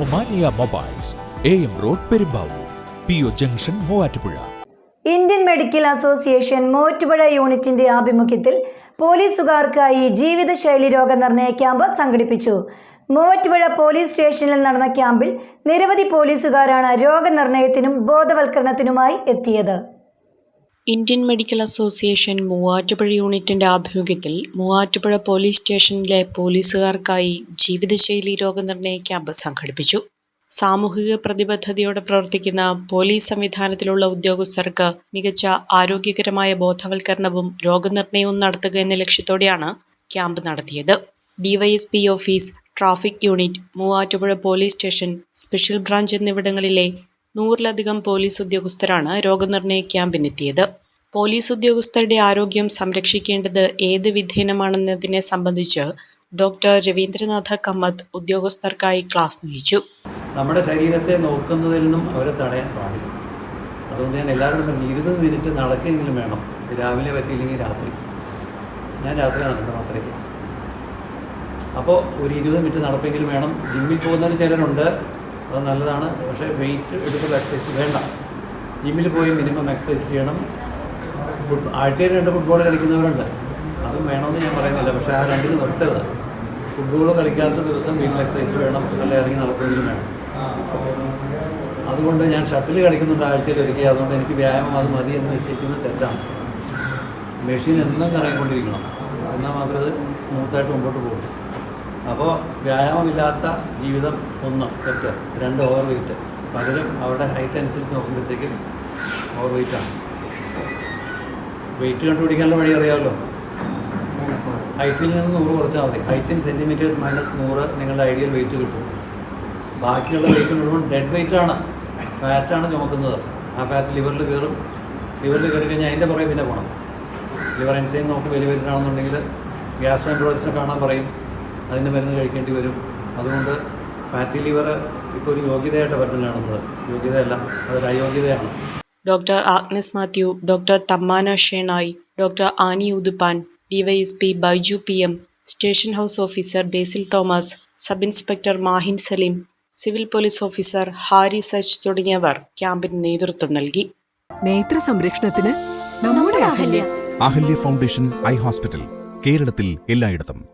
Omania mobiles A road Perumbavoor P O junction Muvattupuzha. Indian medical association Muvattupuzha യൂണിറ്റിന്റെ ആഭിമുഖ്യത്തിൽ പോലീസുകാർക്കായി ജീവിതശൈലി രോഗനിർണയ ക്യാമ്പ് സംഘടിപ്പിച്ചു. മൂവാറ്റുപുഴ പോലീസ് സ്റ്റേഷനിൽ നടന്ന ക്യാമ്പിൽ നിരവധി പോലീസുകാരാണ് രോഗനിർണയത്തിനും ബോധവൽക്കരണത്തിനുമായി എത്തിയത്. ഇന്ത്യൻ മെഡിക്കൽ അസോസിയേഷൻ മൂവാറ്റുപുഴ യൂണിറ്റിന്റെ ആഭിമുഖ്യത്തിൽ മൂവാറ്റുപുഴ പോലീസ് സ്റ്റേഷനിലെ പോലീസുകാർക്കായി ജീവിതശൈലി രോഗനിർണയ ക്യാമ്പ് സംഘടിപ്പിച്ചു. സാമൂഹിക പ്രതിബദ്ധതയോടെ പ്രവർത്തിക്കുന്ന പോലീസ് സംവിധാനത്തിലുള്ള ഉദ്യോഗസ്ഥർക്ക് മികച്ച ആരോഗ്യകരമായ ബോധവൽക്കരണവും രോഗനിർണയവും നടത്തുക എന്ന ലക്ഷ്യത്തോടെയാണ് ക്യാമ്പ് നടത്തിയത്. DYSP office traffic unit Muvattupuzha police station special branch എന്നിവിടങ്ങളിലെ നൂറിലധികം പോലീസ് ഉദ്യോഗസ്ഥരാണ് രോഗനിർണയ ക്യാമ്പിനെത്തിയത്. പോലീസ് ഉദ്യോഗസ്ഥരുടെ ആരോഗ്യം സംരക്ഷിക്കേണ്ടത് ഏത് വിധേനമാണെന്നതിനെ സംബന്ധിച്ച് ഡോക്ടർ രവീന്ദ്രനാഥ കമ്മത്ത് ഉദ്യോഗസ്ഥർക്കായി ക്ലാസ് നയിച്ചു. നമ്മുടെ ശരീരത്തെ നോക്കുന്നതിൽ നിന്നും അവരെ തടയാൻ പാടില്ല. അതുകൊണ്ട് ഞാൻ എല്ലാവരും ഇരുപത് മിനിറ്റ് നടക്കെങ്കിലും വേണം. രാവിലെ പറ്റിയില്ലെങ്കിൽ രാത്രി. ഞാൻ രാത്രി നടക്കണം അത്രയ്ക്ക് അപ്പോൾ ഒരു ഇരുപത് മിനിറ്റ് നടപ്പെങ്കിലും വേണം. ജിമ്മിൽ പോകുന്നവർ ചിലരുണ്ട്. അത് നല്ലതാണ്. പക്ഷേ വെയിറ്റ് എടുക്കുന്ന എക്സസൈസ് വേണ്ട. ജിമ്മിൽ പോയി മിനിമം എക്സസൈസ് ചെയ്യണം. ആഴ്ചയിൽ രണ്ട് ഫുട്ബോൾ കളിക്കുന്നവരുണ്ട്. അതും വേണമെന്ന് ഞാൻ പറയുന്നില്ല. പക്ഷേ ആ രണ്ടിന് നിർത്തരുത്. ഫുട്ബോൾ കളിക്കാത്ത ദിവസം വീട്ടിൽ എക്സസൈസ് വേണം. നല്ല ഇറങ്ങി നടക്കുകയും വേണം. അതുകൊണ്ട് ഞാൻ ഷട്ടിൽ കളിക്കുന്നുണ്ട് ആഴ്ചയിൽ ഒരുക്കി അതുകൊണ്ട് എനിക്ക് വ്യായാമം അത് മതി എന്ന് നിശ്ചയിക്കുന്നത് തെറ്റാണ്. മെഷീൻ എന്നും കറങ്ങിക്കൊണ്ടിരിക്കണം. എന്നാൽ മാത്രമേ അത് സ്മൂത്തായിട്ട് മുമ്പോട്ട് പോകും അപ്പോൾ വ്യായാമമില്ലാത്ത ജീവിതം ഒന്ന് തെറ്റ് രണ്ട് ഓവർ വെയിറ്റ് പലരും അവരുടെ ഹൈറ്റ് അനുസരിച്ച് നോക്കുമ്പോഴത്തേക്കും ഓവർ വെയിറ്റാണ് വെയിറ്റ് കണ്ടുപിടിക്കാനുള്ള വഴി അറിയാമല്ലോ? ഹൈറ്റിൽ നിന്ന് നൂറ് കുറച്ചാൽ മതി. ഹൈറ്റ് ഇൻ സെന്റിമീറ്റേഴ്സ് മൈനസ് നൂറ് നിങ്ങളുടെ ഐഡിയൽ വെയിറ്റ് കിട്ടും. ബാക്കിയുള്ള വെയിറ്റ് മുഴുവൻ ഡെഡ് വെയിറ്റാണ് ഫാറ്റാണ് ചുമക്കുന്നത്. ആ ഫാറ്റ് ലിവറിൽ കയറും ലിവറിൽ കയറി കഴിഞ്ഞാൽ അതിന്റെ പുറകെ പിന്നെ പോകണം ലിവർ എൻസൈം നോക്കി വലിയ വരുന്നതാണെന്നുണ്ടെങ്കിൽ ഗ്യാസ്ട്രോൻട്രോളജിസ്റ്റ് കാണാൻ പറയും. അതിന്റെ മരുന്ന് കഴിക്കേണ്ടി വരും. അതുകൊണ്ട് ഫാറ്റി ലിവർ ഇപ്പോൾ ഒരു യോഗ്യതയായിട്ട് പറ്റുന്ന കാണുന്നത്. യോഗ്യതയല്ല അതൊരു അയോഗ്യതയാണ്. Doctor Agnes Mathew doctor Thammana Shenoy doctor Annie Udupan DYSP Baiju P M station house officer Basil Thomas sub inspector Mahin Salim civil police officer Harry such തുടങ്ങിയവർ ക്യാമ്പിന് നേതൃത്വം നൽകി. നേത്ര സംരക്ഷണത്തിന് നമ്മുടെ Ahalya. Ahalya foundation eye hospital കേരളത്തിൽ എല്ലായിടത്തും.